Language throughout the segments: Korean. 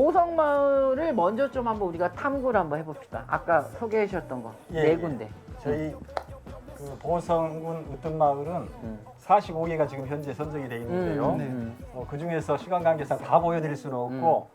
보성마을을 먼저 좀 한번 우리가 탐구를 한번 해봅시다. 아까 소개해 주셨던 거. 예, 네 예. 군데. 저희 그 보성군 으뜸마을은 음. 45개가 지금 현재 선정이 돼 있는데요. 음, 음. 어, 그 중에서 시간 관계상 다 보여드릴 수는 없고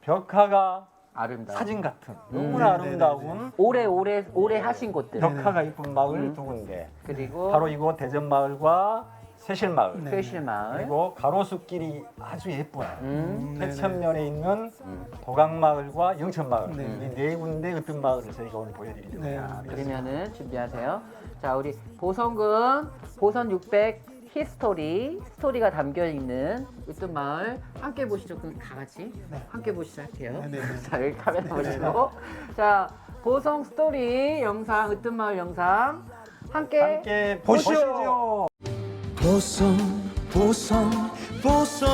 벽화가 아름다워. 사진 같은 음. 너무나 네, 네, 아름다운 오래 오래 오래 하신 곳들. 벽화가 이쁜 마을 음. 두 군데. 그리고 바로 이곳 대전마을과 새실마을 네. 회실마을. 그리고 가로수길이 아주 예쁜 음. 네, 해천면에 있는 음. 도강마을과 영천마을 네. 이 네 군데 으뜸 마을을 저희가 오늘 보여드리려고 네. 합니다. 그러면은 준비하세요. 자, 우리 보성군 보선 600 히스토리 스토리가 담겨 있는 으뜸 마을 함께 보시죠. 그럼 다 같이 함께 보시죠 할게요. 네, 네, 네. 자, 여기 카메라 보시고 자, 보성 스토리 영상 으뜸 마을 영상 함께, 함께 보시죠. 보시죠. 보성 보성 보성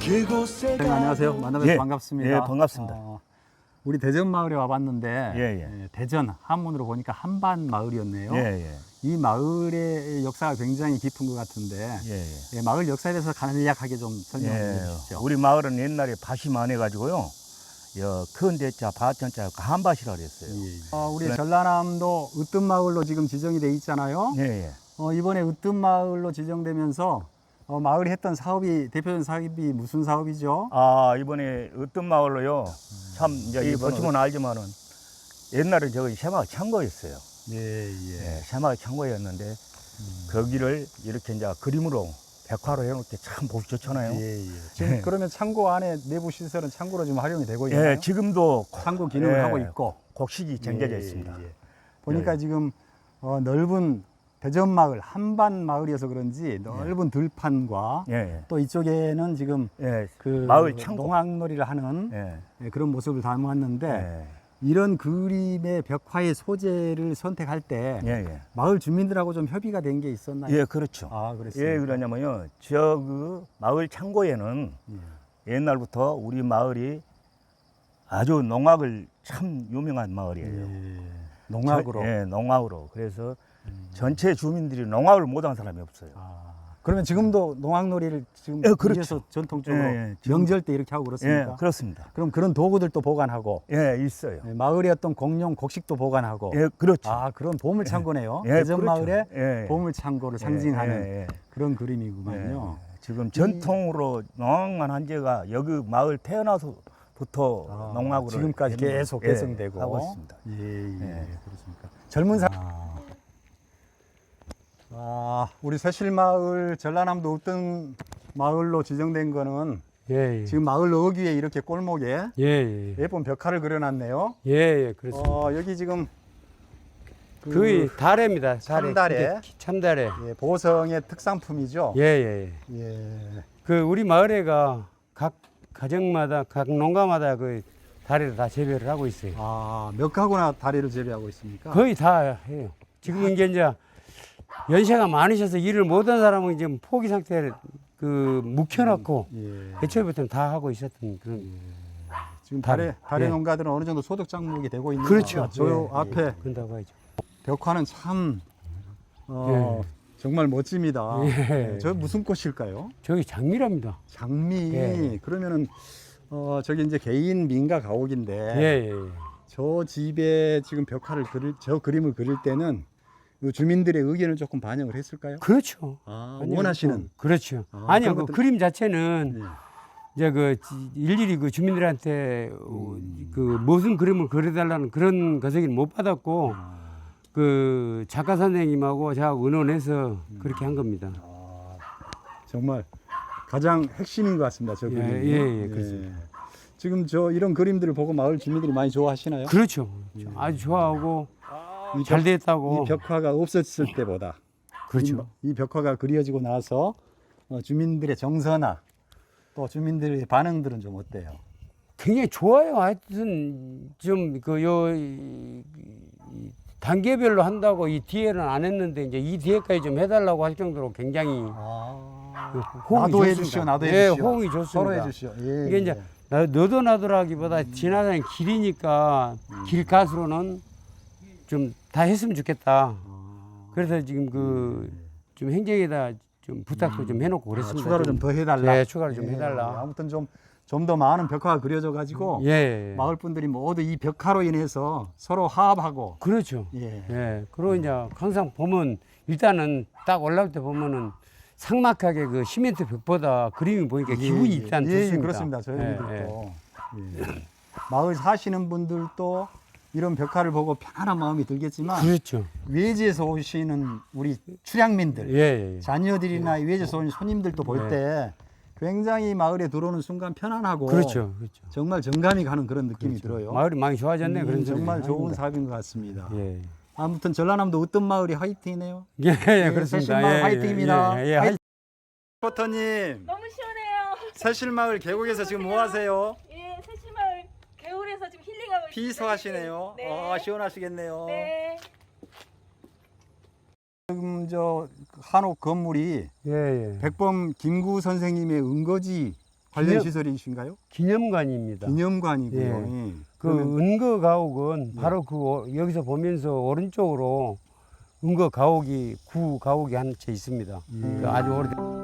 그곳에 네, 안녕하세요. 만나뵈서 예, 반갑습니다. 예, 반갑습니다. 어, 우리 대전 마을에 와봤는데 예, 예. 예, 대전 한문으로 보니까 한반 마을이었네요. 예, 예. 이 마을의 역사가 굉장히 깊은 것 같은데 예, 예. 예, 마을 역사에 대해서 간략하게 좀 설명해 예. 주시죠. 우리 마을은 옛날에 밭이 많아가지고요. 여, 큰 대자, 밭전자, 한밭이라 그랬어요. 예. 어, 우리 그래. 전라남도 으뜸 마을로 지금 지정이 돼 있잖아요. 예, 예. 어, 이번에 으뜸 마을로 지정되면서 어, 마을이 했던 사업이 대표적인 사업이 무슨 사업이죠? 아, 이번에 어떤 마을로요. 참, 이제 이 이번은 보시면 알지만은 옛날에 저기 새마을 창고였어요. 예, 예, 새마을 창고였는데 거기를 이렇게 이제 그림으로 백화로 해놓기 참 보기 좋잖아요. 예, 예, 예. 지금 그러면 창고 안에 내부 시설은 창고로 지금 활용이 되고 있나요? 예, 지금도 창고 기능을 예, 하고 있고 곡식이 정겨져 예, 있습니다. 예. 보니까 예. 지금 어, 넓은 대전 마을 한반 마을이어서 그런지 넓은 들판과 예, 예. 또 이쪽에는 지금 예, 그 마을 창고. 농악놀이를 하는 예, 예, 그런 모습을 담았는데 예, 이런 그림의 벽화의 소재를 선택할 때 예, 예. 마을 주민들하고 좀 협의가 된 게 있었나요? 예, 그렇죠. 아, 그랬습니다. 예, 그러냐면요. 저 그 마을 창고에는 예. 옛날부터 우리 마을이 아주 농악을 참 유명한 마을이에요. 예. 농악으로. 저- 예, 농악으로. 그래서 전체 주민들이 농악을 못한 사람이 없어요. 아, 그러면 지금도 농악놀이를 지금 예, 그렇죠. 위에서 전통적으로 예, 예. 지금- 명절 때 이렇게 하고 예, 그렇습니까? 그렇습니다. 그럼 그런 도구들도 보관하고 예, 있어요. 예, 마을의 어떤 공용 곡식도 보관하고 예, 그렇죠. 아 그런 보물 창고네요. 예, 대전 그렇죠. 마을의 예. 보물 창고를 예, 상징하는 예, 예. 그런 예. 그림이구만요. 지금 전통으로 농악만 한 지가 여기 마을 태어나서부터 아, 농악으로 지금까지 계속 예, 개성되고 하고 있습니다. 예, 예, 예. 그렇습니까? 젊은 사. 아, 우리 새실마을 전라남도 어떤 마을로 지정된 거는 예, 예. 지금 마을 어귀에 이렇게 골목에 예, 예. 예쁜 벽화를 그려놨네요. 예, 예, 그렇습니다. 어, 여기 지금 그. 달래. 참달래. 근데 참달래. 예, 보성의 특산품이죠. 예, 예, 예. 예. 그 우리 마을에가 각 가정마다 각 농가마다 그 다리를 다 재배를 하고 있어요. 아, 몇 가구나 다리를 재배하고 있습니까? 거의 다 해요. 지금 이게 이제 연세가 많으셔서 일을 못한 사람은 지금 포기 상태를 그 묵혀놓고 예. 애초부터는 다 하고 있었던 그런. 지금 다리 다리 예. 농가들은 어느 정도 소득 장목이 되고 있는 그렇죠. 거. 저 예, 앞에 예, 그런다고 하죠. 벽화는 참 어, 정말 멋집니다. 예. 저 무슨 꽃일까요? 저기 장미랍니다. 장미. 예. 그러면은 어, 저기 이제 개인 민가 가옥인데 예, 예, 예. 저 집에 지금 벽화를 그릴 저 그림을 그릴 때는 그 주민들의 의견을 조금 반영을 했을까요? 그렇죠. 아, 아니요, 원하시는. 그렇죠. 아, 아니요, 그런 그 것들- 그림 자체는 예. 이제 그 지- 일일이 그 주민들한테 어, 그 무슨 그림을 그려달라는 그런 것을 못 받았고 아. 그 작가 선생님하고 제가 의논해서 그렇게 한 겁니다. 아, 정말 가장 핵심인 것 같습니다. 저 예, 그림이. 예, 예, 그렇습니다. 지금 저 이런 그림들을 보고 마을 주민들이 많이 좋아하시나요? 그렇죠. 아주 좋아하고 이 잘 벽- 됐다고. 이 벽화가 없었을 때보다 그렇죠. 이, 이 벽화가 그려지고 나서 어, 주민들의 정서나 또 주민들의 반응들은 좀 어때요? 굉장히 좋아요. 하여튼 좀 그요 단계별로 한다고 이 뒤에는 안 했는데 이제 이 뒤에까지 좀 해달라고 할 정도로 굉장히 그 호응이 나도 좋습니다. 해주시오, 나도 예, 해주시오. 호응이 좋습니다. 서로 해주시오. 예, 이게 이제 나- 너도 나도라기보다 지나가는 길이니까 길가스로는 좀 다 했으면 좋겠다. 그래서 지금 그 좀 행정에다 좀 부탁도 좀 해놓고 아, 그랬습니다. 추가로 좀 더 해달라. 네, 추가로 좀 예, 해달라. 아무튼 좀 좀 더 많은 벽화가 그려져 가지고 예, 예. 마을 분들이 모두 이 벽화로 인해서 서로 화합하고 그렇죠. 예. 예. 그리고 이제 항상 보면 일단은 딱 올라올 때 보면은 상막하게 그 시멘트 벽보다 그림이 보니까 기분이 일단 예, 예, 좋습니다. 그렇습니다. 저희들도 예, 예. 예. 마을 사시는 분들도 이런 벽화를 보고 편안한 마음이 들겠지만 그렇죠. 외지에서 오시는 우리 출향민들 예, 예, 예. 자녀들이나 외지에서 오는 손님들도 볼 네. 때 굉장히 마을에 들어오는 순간 편안하고 그렇죠. 그렇죠. 정말 정감이 가는 그런 느낌이 그렇죠. 들어요. 마을이 많이 좋아졌네. 음, 그런 정말 좋은 합니다. 사업인 것 같습니다. 예. 아무튼 전라남도 으뜸 마을이 화이팅이네요. 예, 예, 그렇습니다. 새신마을 예, 화이팅입니다. 예, 예, 예, 화이팅. 포터님 너무 시원해요. 새실마을 계곡에서 지금 뭐 하세요? 예, 새심마을 겨울에서 피서하시네요. 네. 어, 시원하시겠네요. 네. 지금 저 한옥 건물이 예, 예. 백범 김구 선생님의 은거지 관련 기념- 시설이신가요? 기념관입니다. 기념관이고요. 예. 예. 그 그러면 은거 가옥은 바로 그 오- 여기서 보면서 오른쪽으로 은거 가옥이 구 가옥이 한 채 있습니다. 음. 그 아주 오래된.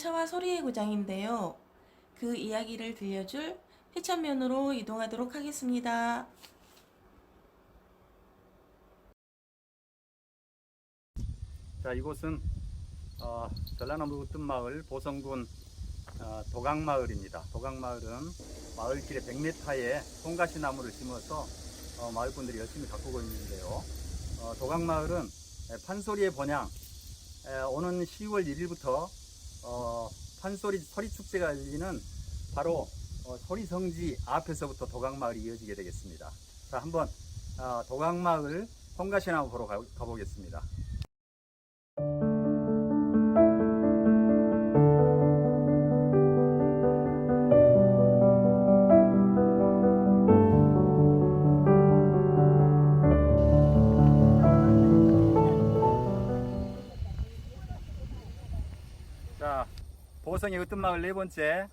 차와 소리의 고장인데요. 그 이야기를 들려줄 회천면으로 이동하도록 하겠습니다. 자 이곳은 어, 전라남도 으뜸마을 보성군 어, 도강마을입니다. 도강마을은 마을길의 100m에 송가시 나무를 심어서 어, 마을 분들이 열심히 가꾸고 있는데요. 어, 도강마을은 에, 판소리의 본향 에, 오는 10월 1일부터 어, 판소리 소리 축제가 열리는 바로 어, 소리성지 앞에서부터 도강마을이 이어지게 되겠습니다. 자 한번 어, 도강마을 송가시 나무 보러 가, 가보겠습니다. 보성의 으뜸마을 네 번째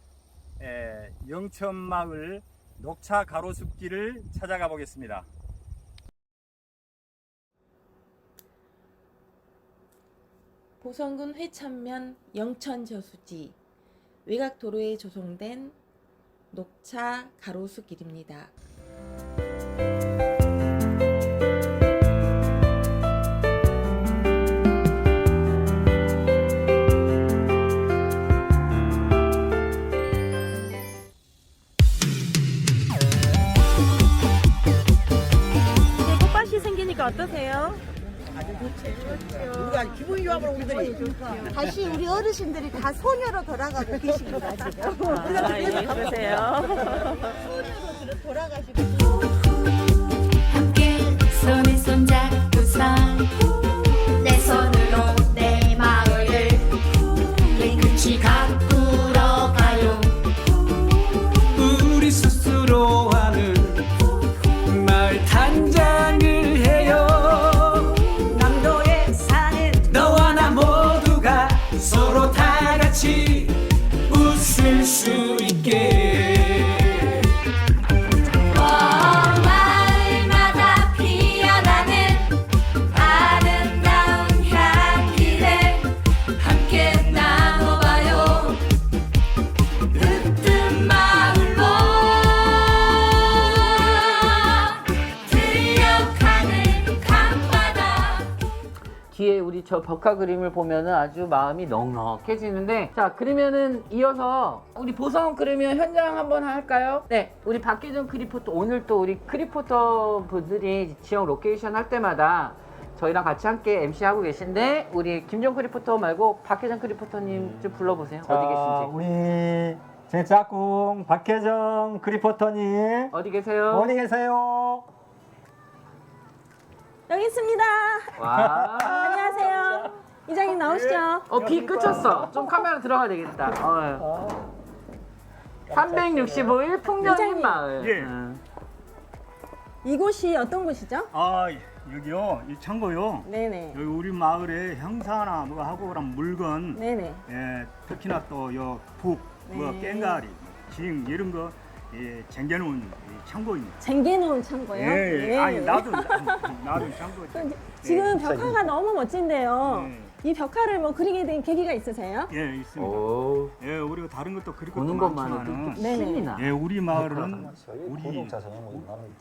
에, 영천마을 녹차 가로수길을 찾아가 보겠습니다. 보성군 회천면 영천저수지 외곽도로에 조성된 녹차 가로수 길입니다. 어떠세요? 다시 우리 어르신들이 다 소녀로 돌아가고 계십니다 지금 아, 예, 그러세요. 소녀로 돌아가시고 함께 손에 손잡고서 저 벽화 그림을 보면은 아주 마음이 넉넉해지는데 자 그러면은 이어서 우리 보성 그러면 현장 한번 할까요? 네 우리 박계정 크리포터 오늘 또 우리 크리포터 분들이 지역 로케이션 할 때마다 저희랑 같이 함께 MC 하고 계신데 우리 김정 크리포터 말고 박계정 크리포터님 좀 불러보세요 어디 계신지 우리 제 짝꿍 박혜정 그리포터님 어디 계세요? 어디 계세요? 여기 있습니다. 와. 안녕하세요. 이장님 나오시죠. 어, 비 그쳤어. 좀 카메라 들어가야 되겠다. 어. 365일 풍년인 이장님. 마을. 예. 응. 이곳이 어떤 곳이죠? 아 여기요 이 창고요. 네네. 여기 우리 마을에 형사나 뭐 하고 그런 물건 네네. 예, 특히나 또 북, 뭐 네. 깽가리, 징 이런 거 예, 쟁겨놓은 이 창고입니다. 쟁개놓은 창고요. 예, 예. 네. 아니 나도 나도 창고. 지금 벽화가 너무 멋진데요. 네. 이 벽화를 뭐 그리게 된 계기가 있으세요? 예 있습니다. 오. 예 우리가 다른 것도 그릴 것도 보는 것만으로도 많지만은 또 네네. 신이 나. 예 우리 마을은 우리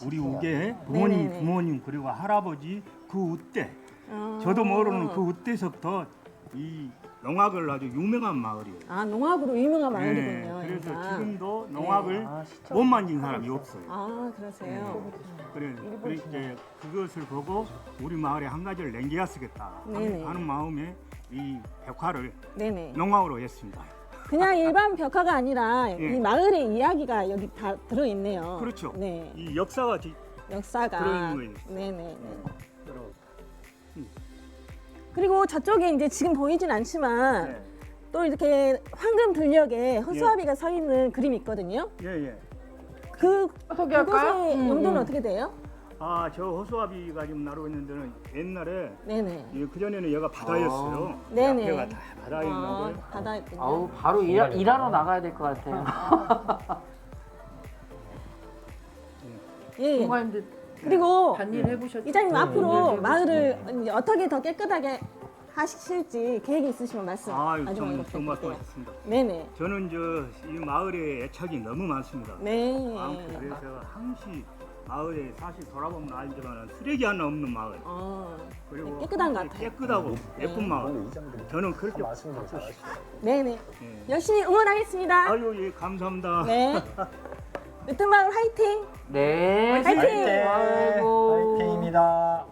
우리 우게 부모님 네네네. 부모님 그리고 할아버지 그 우때 어. 저도 모르는 그 우때서부터 이 농악을 아주 유명한 마을이에요. 아 농악으로 유명한 예, 마을이군요. 그래서 여기가. 지금도 농악을 아, 시청. 못 만진 사람이 없어요. 아 그러세요. 그래, 그래 이제 그것을 보고 우리 마을에 한 가지를 남겨야 쓰겠다 네네. 하는 마음에 이 벽화를 네네. 농악으로 했습니다. 그냥 일반 벽화가 아니라 예. 이 마을의 이야기가 여기 다 들어 있네요. 그렇죠. 네. 이 역사가 지- 역사가. 들어있는 거예요. 네네. 여러- 그리고 저쪽에 이제 지금 보이진 않지만 네. 또 이렇게 황금 들녘에 허수아비가 서 있는 그림이 있거든요. 예, 예. 그 소개할까요? 그곳의 음, 용도는 음. 어떻게 돼요? 아, 저 호수아비가 지금 나르고 있는 데는 옛날에 네네. 그 전에는 여기가 바다였어요. 아. 네네. 앞에가 다 아, 바다였는데 바다였군요. 아우, 바로 일, 일하러 나가야 될 것 같아요. 예, 예. 동화인들 그리고 반일 해보셨죠? 이장님 네, 앞으로 네, 마을을 이제 어떻게 더 깨끗하게 하실지 계획이 있으시면 말씀 아유, 나중에 정, 이렇게 정말 드릴게요. 고맙습니다. 네네. 저는 저 이 마을에 애착이 너무 많습니다. 네. 아무튼 그래서 항시 마을에 사실 돌아보면 알지만 쓰레기 하나 없는 마을 어, 그리고 네, 깨끗한 것 같아요. 깨끗하고 예쁜 마을 오늘 이장들이 저는 그렇게 말씀을 잘하시죠. 네네. 예. 열심히 응원하겠습니다. 아유 예 감사합니다. 네. 으뜸마을 화이팅! 네. 화이팅! 아이고. 화이팅입니다.